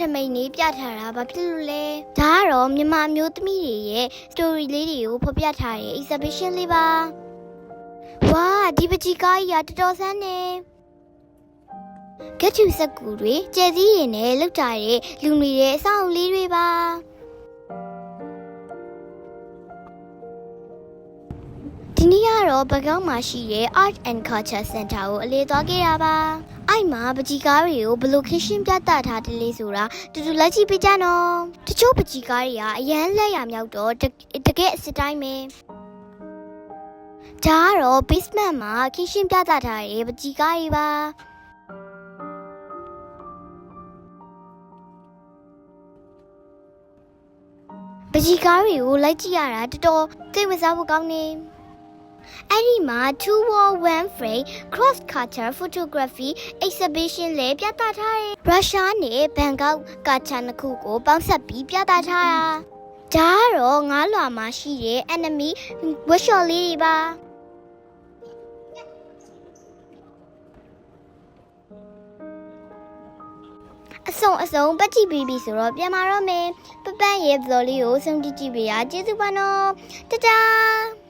ထမိန်လေးပြထားတာဘာဖြစ်လို့လဲဒါကတော့မြန်မာမျိုးသမီးတွေရဲ့ story လေးတွေကိုဖော်ပြထားတဲ့ exhibition လေးပါဝါဒီပကြီးကားကြီးကတော်တော်ဆန်းနေကက်ချူစက်ကူတွေကျဲစည်းရင်နဲ့လောက်ထားတဲ့လူတွေရဲ့အဆောင်လေးတွေပါဒီနေ့ကတော့ဘကောင်းမှာရှိတဲ့ Art and Culture Center ကိုအလေးသွားခဲ့တာပါ။ အဲ့မှာပကြီးကားတွေကိုဘယ်လိုခင်းရှင်းပြသထားတယ်လဲဆိုတာတူတူလက်ကြည့်ပြကြနော်။တချို့ပကြီးကားတွေကအရန်လက်ရမြောက်တော့တတကယ်အစ်တိုင်းပဲ။ဒါကတော့ basement မှာခင်းရှင်းပြသထားတဲ့ပကြီးကားတွေပါ။ပကြီးကားတွေကိုလိုက်ကြည့်ရတာတော်တော်စိတ်ဝင်စားဖို့ကောင်းနေ အဲ့ဒီမှာ2 wall one frame cross culture photography exhibition လည်းပြသထားတယ်ရုရှားနဲ့ဘန်ကောက်ကချာနှစ်ခုကိုပေါင်းစပ်ပြီးပြသထားတာဒါကတော့ငါးလွာမှာရှိတဲ့ enemy workshop လေးတွေပါအစုံအစုံပတ်ကြည့်ပြီးပြီဆိုတော့ပြန်มาတော့မယ်ပပန့်ရဲ့ vlog လေးကိုဆုံးကြည့်ကြည့်ပေးရကျေးဇူးပါနော်တတား